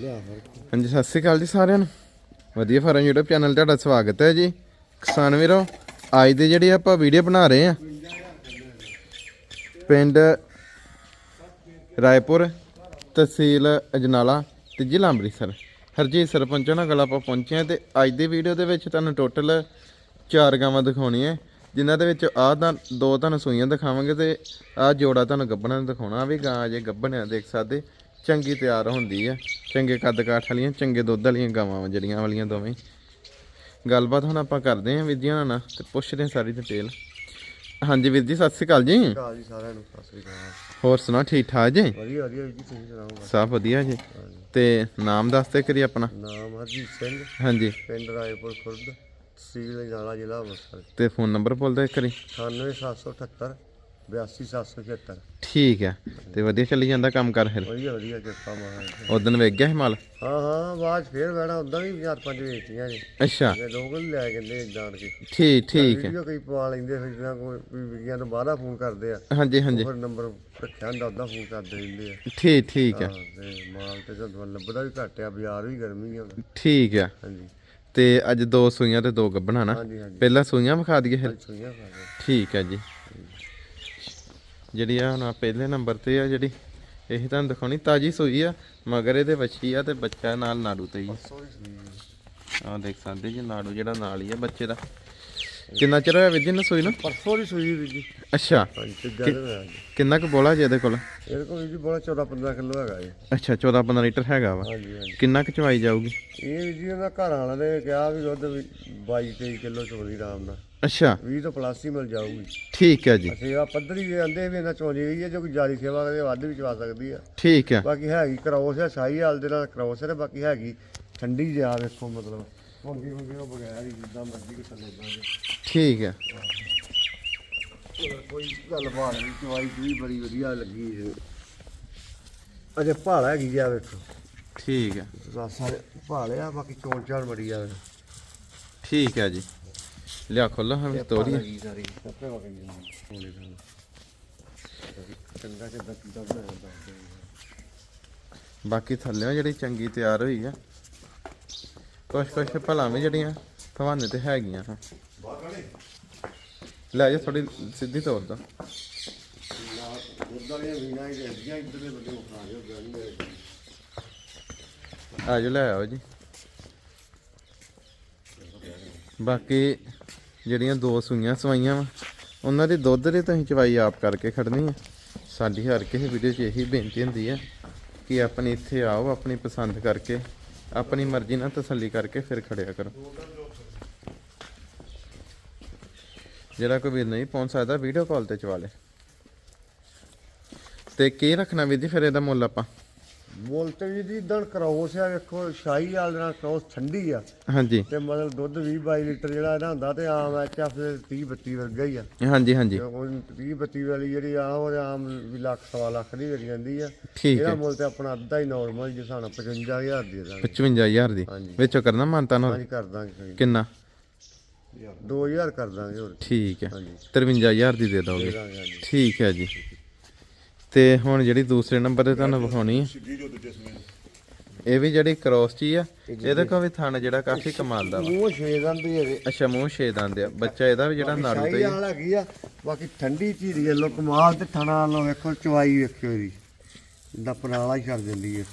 ਹਾਂਜੀ, ਸਤਿ ਸ੍ਰੀ ਅਕਾਲ ਜੀ ਸਾਰਿਆਂ ਨੂੰ। ਵਧੀਆ ਫਾਰਮ YouTube ਚੈਨਲ ਤੁਹਾਡਾ ਸਵਾਗਤ ਹੈ ਜੀ। ਕਿਸਾਨ ਵੀਰੋ, ਅੱਜ ਦੇ ਜਿਹੜੇ ਆਪਾਂ ਵੀਡੀਓ ਬਣਾ ਰਹੇ ਆ ਪਿੰਡ ਰਾਏਪੁਰ ਤਹਿਸੀਲ ਅਜਨਾਲਾ ਤੇ ਜ਼ਿਲ੍ਹਾ ਅੰਮ੍ਰਿਤਸਰ। ਹਰਜੀਤ ਸਰਪੰਚ ਨਾਲ ਗੱਲ ਆਪਾਂ ਪਹੁੰਚੇ ਆ ਤੇ ਅੱਜ ਦੀ ਵੀਡੀਓ ਦੇ ਵਿੱਚ ਤੁਹਾਨੂੰ ਟੋਟਲ ਚਾਰ ਗਾਵਾਂ ਦਿਖਾਉਣੀਆਂ ਜਿਨ੍ਹਾਂ ਦੇ ਵਿੱਚ ਆਹ ਤਾਂ ਦੋ ਤੁਹਾਨੂੰ ਸੂਈਆਂ ਦਿਖਾਵਾਂਗੇ ਤੇ ਆਹ ਜੋੜਾ ਤੁਹਾਨੂੰ ਗੱਬਣਾ ਦਿਖਾਉਣਾ, ਆਹ ਵੀ ਗਾਂ ਜੇ ਗੱਬਣਿਆ ਦੇਖ ਸਕਦੇ। ਚੰਗੀ ਤਿਆਰ ਹੁੰਦੀ ਆ। ਚੰਗੇ ਕੱਦ ਕਾਠ ਵਾਲੀਆਂ ਚੰਗੇ ਦੁੱਧ ਵਾਲੀਆਂ ਗਾਵਾਂ ਜਿਹੜੀਆਂ ਵਾਲੀਆਂ ਦੋਵੇਂ। ਗੱਲਬਾਤ ਹੁਣ ਆਪਾਂ ਕਰਦੇ ਆਂ ਉਹਨਾਂ ਨਾਲ ਤੇ ਪੁੱਛਦੇ ਆਂ ਸਾਰੀ ਡਿਟੇਲ ਹਾਂਜੀ ਵੀਰ ਜੀ ਸਤਿ ਸ੍ਰੀ ਅਕਾਲ ਜੀ। ਕਾਲ ਜੀ ਸਾਰਿਆਂ ਨੂੰ ਸਤਿ ਸ੍ਰੀ ਅਕਾਲ। ਹੋਰ ਸੁਣਾ ਠੀਕ ਠਾਕ ਜੀ? ਵਧੀਆ ਵਧੀਆ ਜੀ ਤੁਸੀਂ ਸੁਣਾਓ। ਸਭ ਵਧੀਆ ਜੀ। ਤੇ ਨਾਮ ਦੱਸਦੇ ਕਰੀ ਆਪਣਾ। ਨਾਮ ਹਰਜੀਤ ਸਿੰਘ। ਹਾਂਜੀ। ਪਿੰਡ ਰਾਏਪੁਰ ਖੁਰਦ ਤਹਿਸੀਲ ਜਾਲਾ ਜ਼ਿਲ੍ਹਾ ਅੰਮ੍ਰਿਤਸਰ। ਤੇ ਫੋਨ ਨੰਬਰ ਬੋਲਦੇ ਕਰੀ 98778 82776 ਠੀਕ ਹੈ ਤੇ ਵਧੀਆ ਚੱਲੀ ਜਾਂਦਾ ਕੰਮ ਕਰ ਫਿਰ? ਵਧੀਆ ਵਧੀਆ ਕਿਰਪਾ ਮਹਾਰਾਜ ਦੀ। ਉਦੋਂ ਵੇਖ ਗਿਆ ਸੀ ਮਾਲ ਹਾਂ ਹਾਂ ਬਾਅਦ 'ਚ ਫੇਰ ਉਦਾਂ ਵੀ ਚਾਰ ਪੰਜ ਵੇਚਤੀਆਂ ਜੀ ਅੱਛਾ। ਤੇ ਲੋਕ ਵੀ ਲੈ ਜਾਂਦੇ ਜਾਣ ਕੇ। ਠੀਕ ਠੀਕ ਹੈ। ਵੀਡੀਓ ਕਈ ਪਵਾ ਲੈਂਦੇ ਫਿਰ ਜਿਵੇਂ ਕੋਈ ਵੀ ਤੋਂ ਬਾਹਰਾ ਫੋਨ ਕਰਦੇ ਆ। ਹਾਂਜੀ ਹਾਂਜੀ। ਫਿਰ ਨੰਬਰ ਰੱਖਿਆ ਹੁੰਦਾ ਉਦਾਂ ਫੋਨ ਕਰਦੇ ਰਹਿੰਦੇ ਆ। ਠੀਕ ਠੀਕ ਹੈ। ਹਾਂ ਤੇ ਮਾਲ ਤੇ ਜਦੋਂ ਲੱਭਦਾ ਵੀ ਘੱਟ ਆ ਬਾਜ਼ਾਰ ਵੀ ਗਰਮੀ ਆ। ਠੀਕ ਹੈ। ਹਾਂਜੀ। ਤੇ ਅੱਜ ਦੋ ਸੂਈਆਂ ਤੇ ਦੋ ਗੱਬਣਾ ਨਾ? ਹਾਂਜੀ ਹਾਂਜੀ। ਪਹਿਲਾਂ ਸੂਈਆਂ ਵਿਖਾ ਦਈਏ ਫਿਰ? ਸੁਣਿਆ ਠੀਕ ਹੈ ਜੀ। ਜਿਹੜੀ ਆ ਹੁਣ ਆਹ ਪਹਿਲੇ ਨੰਬਰ ਤੇ ਆ ਜਿਹੜੀ ਇਹ ਤੁਹਾਨੂੰ ਦਿਖਾਉਣੀ ਤਾਜੀ ਸੂਈ ਆ ਮਗਰ ਇਹਦੇ ਵੱਛੀ ਆ ਤੇ ਬੱਚਾ ਨਾਲ ਨਾੜੂ ਤੇ ਹੀ ਆ। ਦੇਖ ਸਕਦੇ ਜੀ ਨਾੜੂ ਜਿਹੜਾ ਨਾਲ ਹੀ ਆ ਬੱਚੇ ਦਾ। ਕਿੰਨਾ ਚਿਰ ਹੋਇਆ ਵੀਰ ਜੀ ਨੂੰ ਸੂਈ ਨੂੰ? ਪਰਸੋਂ ਦੀ ਸੂਈ ਵੀ ਜੀ। ਅੱਛਾ। ਹਾਂਜੀ ਜੀ। ਕਿੰਨਾ ਕੁ ਬੋਲਾ ਜੀ ਇਹਦੇ ਕੋਲ? ਇਹਦੇ ਕੋਲ ਜੀ ਬੜਾ 14 15 ਕਿਲੋ ਹੈਗਾ ਜੀ। ਅੱਛਾ 14 15 ਲੀਟਰ ਹੈਗਾ ਵਾ। ਹਾਂਜੀ ਹਾਂਜੀ। ਕਿੰਨਾ ਕੁ ਚਵਾਈ ਜਾਊਗੀ? ਇਹ ਵੀ ਜੀ ਉਹਨਾਂ ਘਰ ਵਾਲਿਆਂ ਨੇ ਕਿਹਾ ਵੀ ਦੁੱਧ ਵੀ 22 23 ਕਿਲੋ ਚੋਲੀ ਆਰਾਮ ਨਾਲ। ਅੱਛਾ। 20 ਤੋਂ ਪਲੱਸ ਹੀ ਮਿਲ ਜਾਊਗੀ। ਠੀਕ ਹੈ ਜੀ। ਸੇਵਾ ਪੱਧਰੀ ਵੀ ਆਂਦੇ ਵੀ ਇਹਨਾਂ ਚੋਲੀ ਗਈ ਹੈ ਜੋ ਕੋਈ ਜਾਰੀ ਸੇਵਾ ਕਰੇ ਵੱਧ ਵੀ ਚਵਾ ਸਕਦੀ ਆ। ਠੀਕ ਹੈ। ਬਾਕੀ ਹੈਗੀ ਕਰੋਸ ਹੈ ਸ਼ਾਹੀ ਹਾਲ ਦੇ ਨਾਲ ਕਰੋਸ ਹੈ ਬਾਕੀ ਹੈਗੀ ਠੰਡੀ ਜਿਹਾ ਵੇਖੋ ਮਤਲਬ। ਮੰਗੀ ਮੰਗੀ ਉਹ ਬਗੈਰ ਹੀ ਜਿੱਦਾਂ ਮਰਜ਼ੀ ਕਿ ਥੱਲੇ ਜਾਂਦੇ ਠੀਕ ਹੈ। ਕੋਈ ਗੱਲ ਬਾਤ ਨਹੀਂ ਚਵਾਈ ਵੀ ਬੜੀ ਵਧੀਆ ਲੱਗੀ। ਅਜੇ ਭਾਲ ਹੈਗੀ ਜੀ ਆ ਵੇਖੋ। ਠੀਕ ਹੈ। ਸਾਰੇ ਭਾਲ ਆ ਬਾਕੀ ਚੋਣ ਚਾਣ ਬੜੀ ਆ। ਠੀਕ ਹੈ ਜੀ। ਲਿਆ ਖੋਲੋ ਹਾਂ ਤੋਰੀ ਸਾਰੀ ਚੰਗਾ ਬਣਾਇਆ। ਬਾਕੀ ਥੱਲੇ ਜਿਹੜੀ ਚੰਗੀ ਤਿਆਰ ਹੋਈ ਆ ਕੁਛ ਕੁਛ ਭਲਾ ਵੀ ਜਿਹੜੀਆਂ ਤੁਹਾਨੂੰ ਤੇ ਹੈਗੀਆਂ ਲੈ ਜਾ ਥੋੜੀ ਸਿੱਧੀ ਤੌਰ ਦਾ। ਆ ਜਾ ਲੈ ਆਓ ਜੀ। ਬਾਕੀ ਜਿਹੜੀਆਂ ਦੋ ਸੂਈਆਂ ਸਵਾਈਆਂ ਵਾ, ਉਹਨਾਂ ਦੇ ਦੁੱਧ ਦੇ ਤੁਸੀਂ ਚਵਾਈ ਆਪ ਕਰਕੇ ਖੜਨੀ ਆ। ਸਾਡੀ ਹਰ ਕਿਸੇ ਵੀਡੀਓ 'ਚ ਇਹੀ ਬੇਨਤੀ ਹੁੰਦੀ ਹੈ ਕਿ ਆਪਣੀ ਇੱਥੇ ਆਓ, ਆਪਣੀ ਪਸੰਦ ਕਰਕੇ ਆਪਣੀ ਮਰਜ਼ੀ ਨਾਲ ਤਸੱਲੀ ਕਰਕੇ ਫਿਰ ਖੜਿਆ ਕਰੋ। ਜਿਹੜਾ ਕੋਈ ਵੀਰ ਨਹੀਂ ਪਹੁੰਚ ਸਕਦਾ ਵੀਡੀਓ ਕਾਲ ਤੇ ਚਵਾ ਲੇ। ਤੇ ਕੀ ਰੱਖਣਾ ਵੀਰ ਜੀ, ਫਿਰ ਇਹਦਾ ਮੁੱਲ ਆਪਾਂ? ਮੁੱਲ ਤੇ ਵੀ ਜੀ ਇਦਾਂ ਕਰੋਸ ਆ ਵੇਖੋ ਸ਼ਾਹੀ ਵਾਲ ਦੇ ਨਾਲ ਕਰੋਸ ਠੰਡੀ ਆ। ਹਾਂਜੀ। ਤੇ ਮਤਲਬ ਦੁੱਧ 20 22 ਲੀਟਰ ਜਿਹੜਾ ਇਹਦਾ ਹੁੰਦਾ ਤੇ ਆਮ ਐਚਐਫ 30 32 ਵਰਗਾ ਹੀ ਆ। ਹਾਂਜੀ ਹਾਂਜੀ। ਤੇ ਉਹ 30 32 ਵਾਲੀ ਜਿਹੜੀ ਆ ਉਹ ਆਮ ਵੀ ਲੱਖ ਸਵਾ ਲੱਖ ਦੀ ਵਿਕ ਜਾਂਦੀ ਆ। ਠੀਕ ਇਹਦਾ ਹੈ। ਮੁੱਲ ਤੇ ਆਪਣਾ ਅੱਧਾ ਹੀ ਨਾਰਮਲ ਹਿਸਾਬ ਨਾਲ 55000 ਦੀ ਦੇ ਦਾਂਗੇ 55000 ਦੀ। ਹਾਂਜੀ। ਵਿੱਚੋਂ ਕਰਨਾ ਮਾਨਤਾ ਨਾਲ? ਹਾਂਜੀ ਕਰ ਦਾਂਗੇ ਕਿੰਨਾ? 2000 ਕਰ ਦਾਂਗੇ ਹੋਰ। ਠੀਕ ਹੈ। ਹਾਂਜੀ। 53000 ਦੀ ਦੇ ਦੇ ਦੋਗੇ। ਦਾਂਗੇ ਹਾਂਜੀ। ਠੀਕ ਹੈ ਜੀ। ਤੇ ਹੁਣ ਜਿਹੜੀ ਦੂਸਰੇ ਨੰਬਰ ਤੇ ਤੁਹਾਨੂੰ ਵਿਖਾਉਣੀ ਹੈ ਇਹ ਵੀ ਜਿਹੜੀ ਕ੍ਰੋਸ ਚੀ ਆ ਇਹਦੇ ਕੋਲ ਵੀ ਥਣ ਜਿਹੜਾ ਕਾਫੀ ਕਮਾਲ ਦਾ ਵਾ। ਮੂੰਹ ਛੇ ਦੰਦੀ ਇਹਦੇ। ਅੱਛਾ ਮੂੰਹ ਛੇ ਦੰਦ ਆ। ਬੱਚਾ ਇਹਦਾ ਵੀ ਜਿਹੜਾ ਨਾੜੂ ਤੇ ਵਾਲ ਆ? ਬਾਕੀ ਠੰਡੀ ਧੀਰੀ ਹੈ ਲੋ ਕਮਾਲ ਤੇ ਥਣਾ ਨਾਲ ਵੇਖੋ ਚਵਾਈ ਵੇਖਿਓ ਇਹਦੀ। ਜਿੱਦਾਂ ਪਨਾਲਾ ਹੀ ਛੱਡ ਦਿੰਦੀ ਹੈ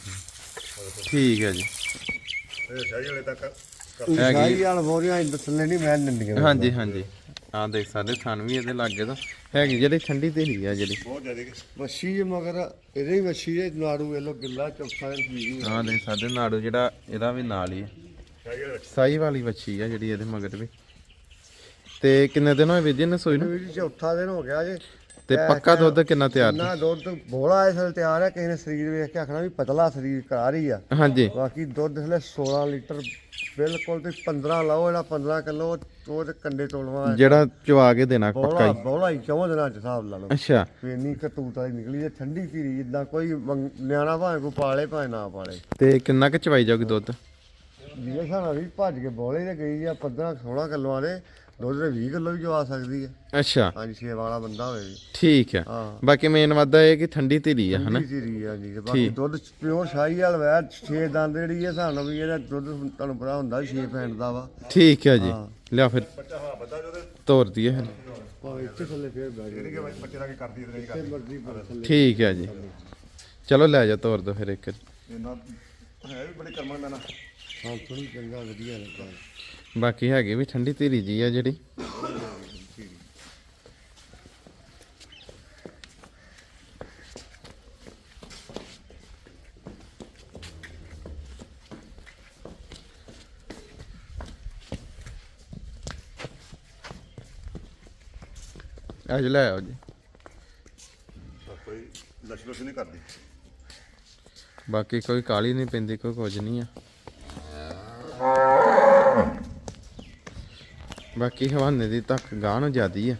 ਠੀਕ ਹੈ ਜੀ। ਸ਼ਾਹੀ ਵਾਲ ਬੋਰੀਆਂ ਦੱਸਣੇ ਨਹੀਂ ਮੈਂ ਦਿੰਦੀਆਂ। ਹਾਂਜੀ ਹਾਂਜੀ। ਆ ਦੇਖ ਸਾਡੇ ਥਣ ਵੀ ਇਹਦੇ ਲਾਗੇ ਤਾਂ ਹੈਗੀ ਜਿਹੜੀ ਠੰਡੀ ਤੇ ਹੀ ਆ ਜਿਹੜੀ। ਮੱਛੀ ਜੇ ਮਗਰ ਇਹਦੇ ਹੀ ਮੱਛੀ ਦੇ ਨਾੜੂ ਗਿੱਲਾ ਚੌਥਾ ਆ ਦੇਖ ਸਾਡੇ ਨਾੜੂ ਜਿਹੜਾ ਇਹਦਾ ਵੀ ਨਾਲ ਹੀ ਹੈ ਸਾਈ ਵਾਲੀ ਵੱਛੀ। ਆ ਜਿਹੜੀ ਇਹਦੇ ਮਗਰ ਵੀ। ਤੇ ਕਿੰਨੇ ਦਿਨ ਹੋਏ ਵੀਰ ਜੀ ਨੇ ਸੋਈ ਨੂੰ? ਵੀ ਚੌਥਾ ਦਿਨ ਹੋ ਗਿਆ ਜੇ। ਤੇ ਪੱਕਾ ਦੁੱਧ ਕਿੰਨਾ ਤਿਆਰ ਨਾ ਦੁੱਧ ਬੋਲਾ ਇਸ ਵੇਲੇ ਤਿਆਰ ਹੈ ਕਿਸੇ ਨੇ ਸਰੀਰ ਵੇਖ ਕੇ ਆਖਣਾ ਵੀ ਪਤਲਾ ਸਰੀਰ ਕਰ ਹੀ ਆ। ਹਾਂਜੀ। ਬਾਕੀ ਦੁੱਧ ਹਲੇ 16 ਲੀਟਰ ਬਿਲਕੁਲ ਤੇ 15 ਲਾਓ ਜਿਹੜਾ 15 ਕਿਲੋ ਉਹ ਤੇ ਕੰਡੇ ਤੋਲਵਾ ਜਿਹੜਾ ਚਵਾ ਕੇ ਦੇਣਾ ਪੱਕਾ ਹੀ। ਬੋਲਾ ਹੀ ਚੌਂ ਦਿਨਾਂ ਚ ਹਿਸਾਬ ਲਾ ਲਓ। ਅੱਛਾ। ਇੰਨੀ ਕਤੂਤ ਵਾਲੀ ਨਿਕਲੀ ਤੇ ਠੰਡੀ ਧੀਰੀ ਜਿੱਦਾਂ ਕੋਈ ਨਿਆਣਾ ਭਾਵੇਂ ਕੋਈ ਪਾਲੇ ਭਾਵੇਂ ਨਾ ਪਾਲੇ। ਤੇ ਕਿੰਨਾ ਕੁ ਚਵਾਈ ਜਾਊਗੀ ਦੁੱਧ? ਜਿਹੜੇ ਸਾਨਾ ਵੀ ਭੱਜ ਕੇ ਬੋਲੇ ਤੇ ਗਈ ਆ 15 16 ਕਿਲੋਆਂ ਦੇ ਦੁੱਧ ਦੇ 20 ਕਿਲੋ ਵੀ ਜਵਾ ਸਕਦੀ ਹੈ ਅੱਛਾ। ਹਾਂਜੀ ਛੇ ਵਾਲਾ ਬੰਦਾ ਹੋਵੇ ਵੀ। ਠੀਕ ਹੈ ਹਾਂ। ਬਾਕੀ ਮੇਨ ਵਾਦਾ ਇਹ ਕਿ ਠੰਡੀ ਧੀਰੀ ਆ ਹਨਾ? ਜੀ ਜੀ ਹਾਂਜੀ ਤੇ ਬਾਕੀ ਦੁੱਧ ਪਿਓਰ ਸ਼ਾਹੀ ਵਾਲ ਵੈ ਛੇ ਦੰਦ ਜਿਹੜੀ ਹੈ ਨਾਲ ਵੀ ਇਹਦਾ ਦੁੱਧ ਤੁਹਾਨੂੰ ਪਤਾ ਹੁੰਦਾ 6 ਪੈਂਟ ਦਾ ਵਾ। ਠੀਕ ਹੈ ਜੀ। ਹਾਂ। ਲਿਆ ਫਿਰ। ਤੋਰ ਦਈਏ ਫਿਰ। ਭਾਵੇਂ ਇੱਥੇ ਥੱਲੇ ਫੇਰ ਬੈਠ ਜਿਹੜੀ ਕਿ ਬੱਚੇ ਦਾ ਕੀ ਕਰਦੀ ਤੇ ਨਹੀਂ ਕਰਦੀ ਮਰਜ਼ੀ ਪਰ ਥੱਲੇ ਠੀਕ ਹੈ ਜੀ। ਚਲੋ ਲੈ ਜਾ ਤੋਰ ਦੋ ਫਿਰ ਇੱਕ। ਇਹਨਾਂ ਹੈ ਵੀ ਬੜੀ ਕਰਮਾਂ ਦਾ ਨਾ ਹਾਂ ਥੋੜੀ ਚੰਗਾ ਵਧੀਆ ਲੱਗਾ। ਬਾਕੀ ਹੈਗੀ ਵੀ ਠੰਡੀ ਧੀਰੀ ਜੀ ਆ ਜਿਹੜੀ। ਅੱਜ ਲੈ ਆਓ ਜੀ। ਕੋਈ ਲੁਸ਼ ਨਹੀਂ ਕਰਦੀ। ਬਾਕੀ ਕੋਈ ਕਾਲੀ ਨਹੀਂ ਪੈਂਦੀ ਕੋਈ ਕੁਝ ਨਹੀਂ ਆ। ਬਾਕੀ ਹਵਾਨੇ ਦੀ ਤੱਕ ਗਾਂ ਨੂੰ ਜ਼ਿਆਦੀ ਆ।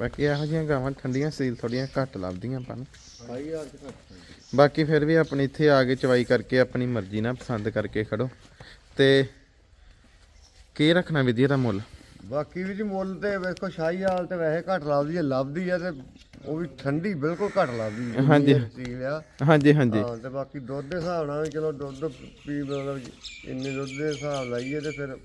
ਬਾਕੀ ਇਹੋ ਜਿਹੀਆਂ ਗਾਵਾਂ ਠੰਡੀਆਂ, ਸੀਲ ਥੋੜੀਆਂ ਘੱਟ ਲੱਭਦੀਆਂ ਆਪਾਂ ਨੂੰ। ਬਾਕੀ ਫਿਰ ਵੀ ਆਪਣੀ ਇੱਥੇ ਆ ਕੇ ਚਵਾਈ ਕਰਕੇ ਆਪਣੀ ਮਰਜ਼ੀ ਨਾਲ ਪਸੰਦ ਕਰਕੇ ਖੜੋ। ਤੇ ਕੀ ਰੱਖਣਾ ਵਿਧੀ ਦਾ ਮੁੱਲ? ਬਾਕੀ ਵੀ ਜੀ ਮੁੱਲ ਤੇ ਵੇਖੋ ਸ਼ਾਹੀ ਹਾਲ ਤੇ ਵੈਸੇ ਘੱਟ ਲੱਭਦੀ ਹੈ ਲੱਭਦੀ ਹੈ ਤੇ ਉਹ ਵੀ ਠੰਡੀ ਬਿਲਕੁਲ ਘੱਟ ਲੱਭਦੀ ਹੈ ਹਾਂਜੀ। ਆ ਹਾਂਜੀ ਹਾਂਜੀ ਹਾਂ ਤੇ ਬਾਕੀ ਦੁੱਧ ਦੇ ਹਿਸਾਬ ਨਾਲ ਵੀ ਚਲੋ ਦੁੱਧ ਪੀ ਮਤਲਬ ਇੰਨੇ ਦੁੱਧ ਦੇ ਹਿਸਾਬ ਲਾਈਏ ਤੇ ਫਿਰ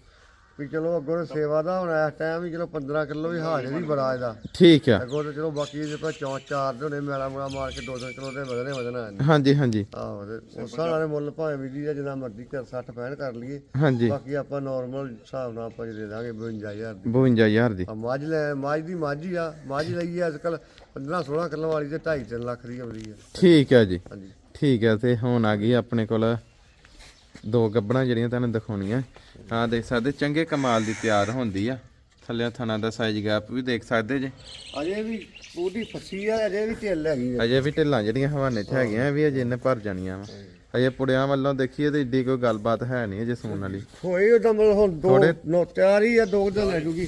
ਵੀ ਚਲੋ ਅੱਗੋਂ ਤੇ ਸੇਵਾ ਦਾ ਹੁਣ ਇਸ ਟਾਈਮ ਵੀ ਚਲੋ 15 ਕਿਲੋ ਵੀ ਹਾਜ਼ਰ ਹੀ ਬੜਾ ਇਹਦਾ। ਠੀਕ ਆ। ਅੱਗੋਂ ਤੇ ਚਲੋ ਬਾਕੀ ਜੇ ਆਪਾਂ ਚੌਂ ਚਾਰ ਦੇ ਹੋਣੇ ਮੇਲਾ ਮੁਲਾ ਮਾਰ ਕੇ 2-2 ਕਿਲੋ ਤੇ ਵਧਣੇ ਵਧਣਾ। ਹਾਂਜੀ ਹਾਂਜੀ। ਆਹੋ ਤੇ ਉਸ ਹਿਸਾਬ ਨਾਲ ਮੁੱਲ ਭਾਵੇਂ ਵੀ ਜੀ ਦਾ ਜਿੰਨਾ ਮਰਜ਼ੀ ਕਰ 60 65 ਕਰ ਲਈਏ। ਹਾਂਜੀ। ਬਾਕੀ ਆਪਾਂ ਨਾਰਮਲ ਹਿਸਾਬ ਨਾਲ ਆਪਾਂ ਦੇ ਦਾਂਗੇ 52000 ਦੀ। 52000 ਦੀ। ਆ ਮੱਝ ਲੈ ਮੱਝ ਦੀ ਮੱਝ ਹੀ ਆ ਮੱਝ ਲਈ ਆ ਅੱਜ ਕੱਲ 15 16 ਕਿਲੋ ਵਾਲੀ ਤੇ 2.5 ਲੱਖ ਦੀ ਆਉਂਦੀ ਆ। ਠੀਕ ਹੈ ਜੀ। ਹਾਂਜੀ। ਠੀਕ ਹੈ ਤੇ ਹੁਣ ਆ ਗਈ ਆਪਣੇ ਕੋਲ ਦੋ ਗੱਬਣਾ ਜਿਹੜੀਆਂ ਤੁਹਾਨੂੰ ਦਿਖਾਉਣੀਆਂ। ਆ ਦੇਖ ਸਕਦੇ ਚੰਗੇ ਕਮਾਲ ਦੀ ਤਿਆਰ ਹੁੰਦੀ ਆ। ਥੱਲੇ ਥਣਾ ਦਾ ਸਾਈਜ਼ ਗੈਪ ਵੀ ਦੇਖ ਸਕਦੇ ਜੇ। ਅਜੇ ਵੀ ਉਹਦੀ ਫਸੀ ਆ ਅਜੇ ਵੀ ਢਿੱਲ ਹੈਗੀ ਆ। ਅਜੇ ਵੀ ਢਿੱਲਾਂ ਜਿਹੜੀਆਂ ਹਵਾਨੇ 'ਚ ਹੈਗੀਆਂ ਇਹ ਵੀ ਅਜੇ ਇਹਨੇ ਭਰ ਜਾਣੀਆਂ ਵਾ। ਅਜੇ ਪੁੜਿਆਂ ਵੱਲੋਂ ਦੇਖੀਏ ਤੇ ਏਡੀ ਕੋਈ ਗੱਲਬਾਤ ਹੈ ਨਹੀਂ ਅਜੇ ਸੂਣ ਵਾਲੀ। ਹੋਏ ਉਹਦਾ ਮਤਲਬ ਹੁਣ ਦੋ ਨੋ ਤਿਆਰ ਹੀ ਆ ਦੋ ਦਿਨ ਲੈ ਜੂਗੀ।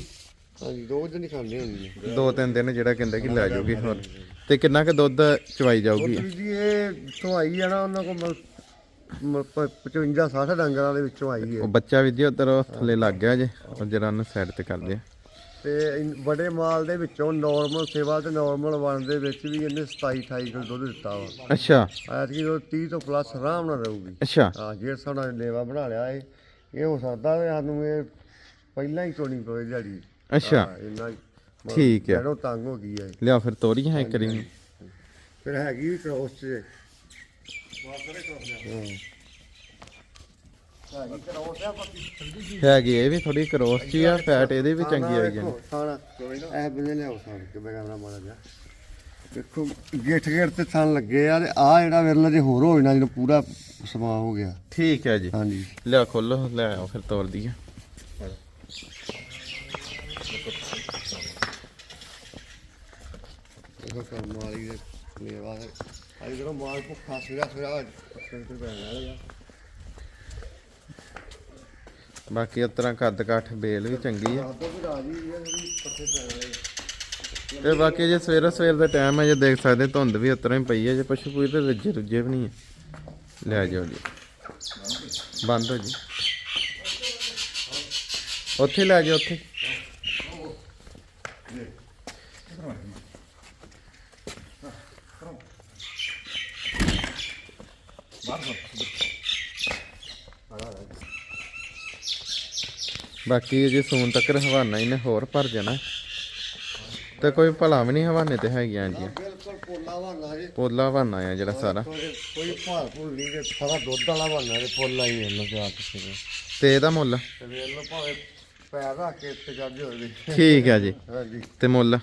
ਹਾਂਜੀ ਦੋ ਦਿਨ ਹੀ ਖਾਂਦੇ ਹੁੰਦੀ ਦੋ ਤਿੰਨ ਦਿਨ ਜਿਹੜਾ ਕਹਿੰਦਾ ਕਿ ਲੈ ਜਾਊਗੀ ਹੋਰ। ਤੇ ਕਿੰਨਾ ਕੁ ਦੁੱਧ ਚਵਾਈ ਜਾਊਗੀ? ਜੀ ਇਹ ਆ ਨਾ ਉਹਨਾਂ ਕੋਲ 55 60 ਡੰਗਰਾਂ ਦੇ ਵਿੱਚੋਂ ਆਈ ਹੈ। ਉਹ ਬੱਚਾ ਵੀ ਜੀ ਉਧਰ ਥੱਲੇ ਲੱਗ ਗਿਆ ਜੇ। ਉਹ ਜਿਹੜਾ ਉਹਨੂੰ ਸਾਈਡ ਤੇ ਕਰਦੇ ਆ। ਤੇ ਇਨ- ਬੜੇ ਮਾਲ ਦੇ ਵਿੱਚੋਂ ਨਾਰਮਲ ਸੇਵਾ ਤੇ ਨਾਰਮਲ ਵਣ ਦੇ ਵਿੱਚ ਵੀ ਇਹਨੇ 27 28 ਕਿਲੋ ਦੁੱਧ ਦਿੱਤਾ ਵਾ। ਅੱਛਾ। ਐਤਕੀ ਉਹ 30 ਤੋਂ ਪਲੱਸ ਆਰਾਮ ਨਾਲ ਰਹੂਗੀ। ਅੱਛਾ। ਹਾਂ ਜੇ ਸਾਡਾ ਲੇਵਾ ਬਣਾ ਲਿਆ ਇਹ ਇਹ ਹੋ ਸਕਦਾ ਵੀ ਸਾਨੂੰ ਇਹ ਪਹਿਲਾਂ ਹੀ ਚੋਣੀ ਪਵੇ ਦਿਹਾੜੀ। ਅੱਛਾ। ਹਾਂ, ਇੰਨਾ ਹੀ। ਠੀਕ ਹੈ। ਜਦੋਂ ਤੰਗ ਹੋ ਗਈ ਹੈ। ਲਿਆ ਫਿਰ ਤੋਰੀ ਹੈ ਕਰੀ। ਫਿਰ ਹੈਗੀ ਵੀ ਕ੍ਰੋਸ ਚ ਹੈਗੀ ਇਹ ਵੀ ਥੋੜੀ ਕਰੋਸ ਚ ਹੀ ਆ ਫੈਟ ਇਹਦੇ ਵੀ ਚੰਗੀ ਆਈ ਜਾਣੀ। ਖਾਣਾ। ਇਹ ਬੰਦੇ ਲਿਆਓ ਸਾਰ ਕੇ ਮੈਂ ਕੈਮਰਾ ਮਾੜਾ ਜਿਹਾ। ਦੇਖੋ ਗੇਠ ਗੇਠ ਤੇ ਥਣ ਲੱਗੇ ਆ ਤੇ ਆ ਜਿਹੜਾ ਵਿਰਲਾ ਜੇ ਹੋਰ ਹੋ ਜਾਣਾ ਜਦੋਂ ਪੂਰਾ ਸਮਾ ਹੋ ਗਿਆ। ਠੀਕ ਹੈ ਜੀ। ਹਾਂਜੀ। ਲਿਆ ਖੋਲੋ ਲੈ ਆਓ ਫਿਰ ਤੋਰ ਦਈਏ ਦੇਖੋ ਕੰਮ ਵਾਲੀ ਦੇ ਲੇਵਾ ਅੱਜ ਜਦੋਂ ਮਾਲ ਭੁੱਖਾ ਸਿਰਾ ਸਿਰਾ ਸੈਂਟਰ ਪੈਣ ਵਾਲਾ ਆ ਬਾਕੀ ਤਰ੍ਹਾਂ ਕੱਦ ਕਾਠ ਬੇਲ ਵੀ ਚੰਗੀ ਆ। ਵੀ ਰਾਜੀ ਪੱਠੇ ਤੇ ਬਾਕੀ ਜੇ ਸਵੇਰੇ ਸਵੇਰ ਦਾ ਟਾਈਮ ਹੈ ਜੇ ਦੇਖ ਸਕਦੇ ਧੁੰਦ ਵੀ ਉਤਰਾਂ ਹੀ ਪਈ ਹੈ ਜੇ ਪਸ਼ੂ ਪੂਰੇ ਤੇ ਰੱਜੇ ਰੁੱਜੇ ਵੀ ਨਹੀਂ ਹੈ ਲੈ ਜਾਓ ਜੀ। ਬੰਦ ਹੋ ਜੀ। ਉੱਥੇ ਲੈ ਜਾਓ ਉੱਥੇ। ਬਾਕੀ ਜੇ ਸੂਨ ਤੱਕ ਹਵਾਨਾ ਇਹਨੇ ਹੋਰ ਭਰ ਜਾਣਾ। ਤੇ ਕੋਈ ਭਲਾ ਵੀ ਨਹੀਂ ਹਵਾਨੇ ਤੇ ਹੈਗੀਆਂ ਜੀ ਬਿਲਕੁਲ ਪੋਲਾ ਹਵਾਨਾ ਆ ਜਿਹੜਾ ਸਾਰਾ। ਕੋਈ ਕੋਈ ਭਾਲ ਨਹੀਂ ਤੇ ਸਾਰਾ ਦੁੱਧ ਵਾਲਾ ਬਣਨਾ ਤੇ ਪੋਲਾ ਹੀ ਲਓ ਪਿਆ ਕਿਸੇ ਦੇ ਤੇ ਇਹਦਾ ਮੁੱਲ? ਤੇ ਵੇਖ ਲਓ ਭਾਵੇਂ ਪੈਰ ਰੱਖ ਕੇ ਇੱਥੇ ਚੱਜ ਹੋਵੇ। ਠੀਕ ਹੈ ਜੀ। ਹਾਂਜੀ। ਤੇ ਮੁੱਲ?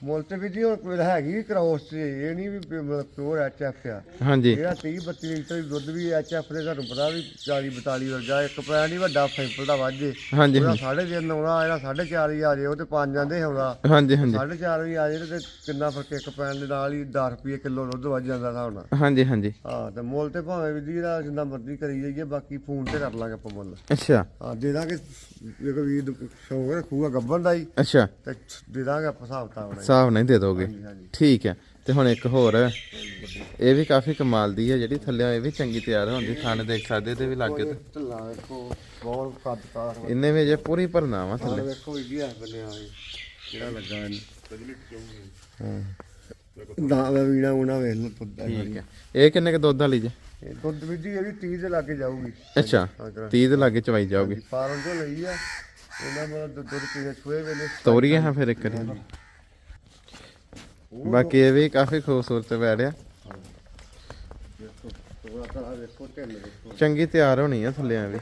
ਮੁੱਲ ਤੇ ਵੀ ਜੀ ਹੁਣ ਕੋਈ ਹੈਗੀ ਕ੍ਰੋਸ ਚ ਇਹ ਨਹੀਂ ਵੀ ਪਿਓਰ ਐਚ ਐਫ ਆ। ਹਾਂਜੀ। ਜਿਹੜਾ 30 32 ਲੀਟਰ ਦੀ ਦੁੱਧ ਵੀ ਐਚ ਐਫ ਦੇ ਤੁਹਾਨੂੰ ਪਤਾ ਵੀ 40 42 ਵਰਗਾ ਇੱਕ ਪੈਰ ਨਹੀਂ ਵੱਡਾ ਸੈਂਪਲ ਦਾ ਵਾਜੇ ਹਾਂਜੀ ਉਹਦਾ 3.5 ਆਉਣਾ ਜਿਹੜਾ 4.5 ਹੀ ਆ ਜੇ ਉਹ ਤੇ 5 ਜਾਂਦੇ ਆਉਂਦਾ ਹਾਂਜੀ ਹਾਂਜੀ। 4.5 ਵੀ ਆ ਜੇ ਤੇ ਕਿੰਨਾ ਫ਼ਰਕ ਇੱਕ ਪੈਣ ਦੇ ਨਾਲ ਹੀ 10 ਰੁਪਏ ਕਿਲੋ ਦੁੱਧ ਵੱਜ ਜਾਂਦਾ ਹਿਸਾਬ ਨਾਲ ਹਾਂਜੀ ਹਾਂਜੀ। ਹਾਂ ਤੇ ਮੁੱਲ ਤੇ ਭਾਵੇਂ ਵੀ ਦਾ ਜਿੰਨਾ ਮਰਜ਼ੀ ਕਰੀ ਜਾਈਏ ਬਾਕੀ ਫੋਨ ਤੇ ਕਰ ਲਾਂਗੇ ਆਪਾਂ ਮੁੱਲ। ਅੱਛਾ। ਹਾਂ ਦੇ ਦਾਂਗੇ ਜੇ ਕੋਈ ਸ਼ੌਂਕ ਰੱਖੂਗਾ ਗੱਬਨ ਦਾ ਹੀ। ਅੱਛਾ। ਤੇ ਦੇ ਦਾਂਗੇ ਆਪਾਂ ਹਿਸਾਬ ਨਾਲ ਹਿਸਾਬ ਨਾਲ ਹੀ ਦੇ ਦੋਗੇ। ਠੀਕ ਹੈ। ਤੇ ਹੁਣ ਇੱਕ ਹੋਰ ਇਹ ਵੀ ਕਾਫੀ ਕਮਾਲ ਦੀ ਹੈ ਜਿਹੜੀ ਥੱਲੇ ਇਹ ਵੀ ਚੰਗੀ ਤਿਆਰ ਹੁੰਦੀ ਥਾਣੇ ਦੇਖ ਸਕਦੇ ਤੇ ਵੀ ਲੱਗੇ ਤੇ ਢੱਲਾ ਵੇਖੋ ਬਹੁਤ ਕੱਦਕਾਰ ਇੰਨੇ ਵੀ ਜੇ ਪੂਰੀ ਭਰਨਾ ਵਾ ਥੱਲੇ। ਥੱਲੇ ਵੇਖੋ ਵੀ ਕੀ ਹੈ ਬੰਨਿਆ ਹੋਇਆ ਜਿਹੜਾ ਲੱਗਾ ਇਹਨੂੰ। ਦਾ ਦਾ ਵੀਣਾ ਉਹਨਾਂ ਵੇਖ ਲਓ ਪੁੱਦਾ ਠੀਕ ਹੈ। ਇਹ ਕਿੰਨੇ ਕ ਦੁੱਧ ਵਾਲੀ ਜੇ? ਦੁੱਧ ਵੀ ਜੀ ਇਹ ਵੀ 30 ਦੇ ਲਾਗੇ ਜਾਊਗੀ। ਅੱਛਾ 30 ਦੇ ਲਾਗੇ ਚਵਾਈ ਜਾਓਗੇ ਫਾਰਮ ਤੋਂ ਲਈ ਆ। ਇਹਨਾਂ ਮਤਲਬ ਦੁੱਧ ਪੀਣੇ ਛੂਏ ਵੇਲੇ। ਤੋਰੀਏ ਹਾਂ ਫਿਰ ਇੱਕ ਵਾਰੀ। ਬਾਕੀ ਇਹ ਵੀ ਕਾਫੀ ਖੂਬਸੂਰਤ ਬੈਡ ਆ। ਚੰਗੀ ਤਿਆਰ ਹੋਣੀ ਆ ਥੱਲੇ ਵੀ।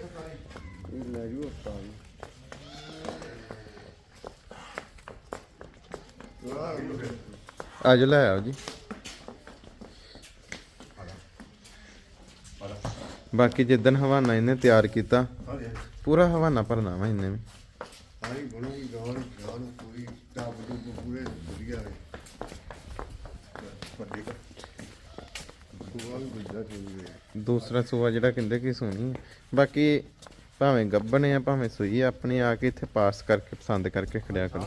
ਅੱਜ ਲੈ ਆਓ ਜੀ। ਬਾਕੀ ਜਿੱਦਨ ਹਵਾਨਾ ਇਹਨੇ ਤਿਆਰ ਕੀਤਾ, ਪੂਰਾ ਹਵਾਨਾ ਭਰਨਾ ਵਾ ਇਹਨੇ ਵੀ ਆਈ ਬਣੂਗੀ ਗਾਣ ਗਾਣ ਪੂਰੀ ਟਾਪ ਟੂਪ ਪੂਰੇ ਵਧੀਆ ਹੈ ਵੱਡੀ ਕਰ ਪੂਰਾ ਵੀ ਵਧੀਆ ਚੀਜ਼ ਦੂਸਰਾ ਸੂਆ ਜਿਹੜਾ ਕਹਿੰਦੇ ਕਿ ਸੋਹਣੀ ਹੈ। ਬਾਕੀ ਭਾਵੇਂ ਗੱਬਣ ਆ, ਭਾਵੇਂ ਸੂਈ ਆਪਣੇ ਆ ਕੇ ਇੱਥੇ ਪਾਸ ਕਰਕੇ, ਪਸੰਦ ਕਰਕੇ ਖੜਿਆ ਕਰੋ।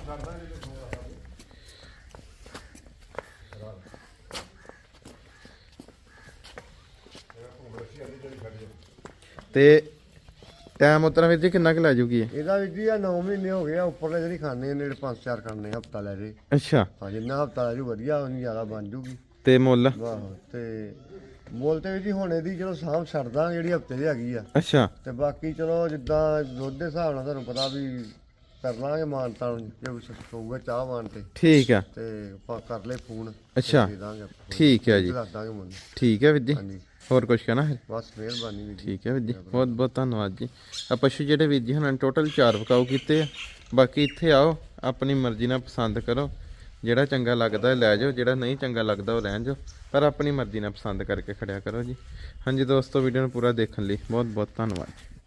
ਤੇ ਟਾਈਮ ਉਤਰਾ ਵੀਰ ਜੀ ਕਿੰਨਾ ਕੁ ਲੈ ਜੂਗੀ ਇਹ? ਇਹਦਾ ਵੀ ਜੀ ਆ 9 ਮਹੀਨੇ ਹੋ ਗਏ ਆ ਉੱਪਰਲੇ ਜਿਹੜੀ ਖਾਣੇ ਨੇ ਜਿਹੜੇ ਪੰਜ ਚਾਰ ਖਾਣੇ ਹਫਤਾ ਲੈ ਜੇ ਅੱਛਾ। ਹਾਂ ਜਿੰਨਾ ਹਫਤਾ ਲੈ ਜੂ ਵਧੀਆ ਉਨੀ ਜ਼ਿਆਦਾ ਬਣ ਜੂਗੀ। ਤੇ ਮੁੱਲ? ਵਾਹ ਤੇ ਮੁੱਲ ਤੇ ਵੀ ਜੀ ਹੁਣ ਇਹਦੀ ਚਲੋ ਸਾਂਭ ਛੱਡਦਾ ਜਿਹੜੀ ਹਫ਼ਤੇ ਦੀ ਹੈਗੀ ਆ। ਅੱਛਾ। ਤੇ ਬਾਕੀ ਚਲੋ ਜਿੱਦਾਂ ਦੁੱਧ ਦੇ ਹਿਸਾਬ ਨਾਲ ਤੁਹਾਨੂੰ ਪਤਾ ਵੀ ਕਰ ਲਾਂਗੇ ਮਾਨਤਾ ਨੂੰ ਜੇ ਕੁਛ ਹੋਊਗਾ ਚਾਹ ਮਾਨ ਤੇ। ਠੀਕ ਆ। ਤੇ ਆਪਾਂ ਕਰ ਲੈ ਫੋਨ ਅੱਛਾ। ਦੇ ਦਾਂਗੇ ਆਪਾਂ। ਠੀਕ ਹੈ ਜੀ। ਦੱਸ ਦਾਂਗੇ ਠੀਕ ਹੈ ਵੀਰ ਜੀ। ਹਾਂਜੀ। ਹੋਰ ਕੁਝ ਕਹਿਣਾ ਹੈ? ਬਸ ਮਿਹਰਬਾਨੀ ਵੀ ਜੀ। ਠੀਕ ਹੈ ਵੀਰ ਜੀ। ਬਹੁਤ ਬਹੁਤ ਧੰਨਵਾਦ ਜੀ। ਆ ਪਸ਼ੂ ਜਿਹੜੇ ਵੀਰ ਜੀ ਹਨ ਟੋਟਲ 4 ਵਿਕਾਊ ਕੀਤੇ ਆ। ਬਾਕੀ ਇੱਥੇ ਆਓ ਆਪਣੀ ਮਰਜ਼ੀ ਨਾਲ ਪਸੰਦ ਕਰੋ। ਜਿਹੜਾ ਚੰਗਾ ਲੱਗਦਾ ਲੈ ਜਾਓ ਜਿਹੜਾ ਨਹੀਂ ਚੰਗਾ ਲੱਗਦਾ ਉਹ ਰਹਿਣ ਜਾਓ ਪਰ ਆਪਣੀ ਮਰਜ਼ੀ ਨਾਲ ਪਸੰਦ ਕਰਕੇ ਖੜਿਆ ਕਰੋ ਜੀ। ਹਾਂਜੀ ਦੋਸਤੋ ਵੀਡੀਓ ਨੂੰ ਪੂਰਾ ਦੇਖਣ ਲਈ ਬਹੁਤ ਬਹੁਤ ਧੰਨਵਾਦ।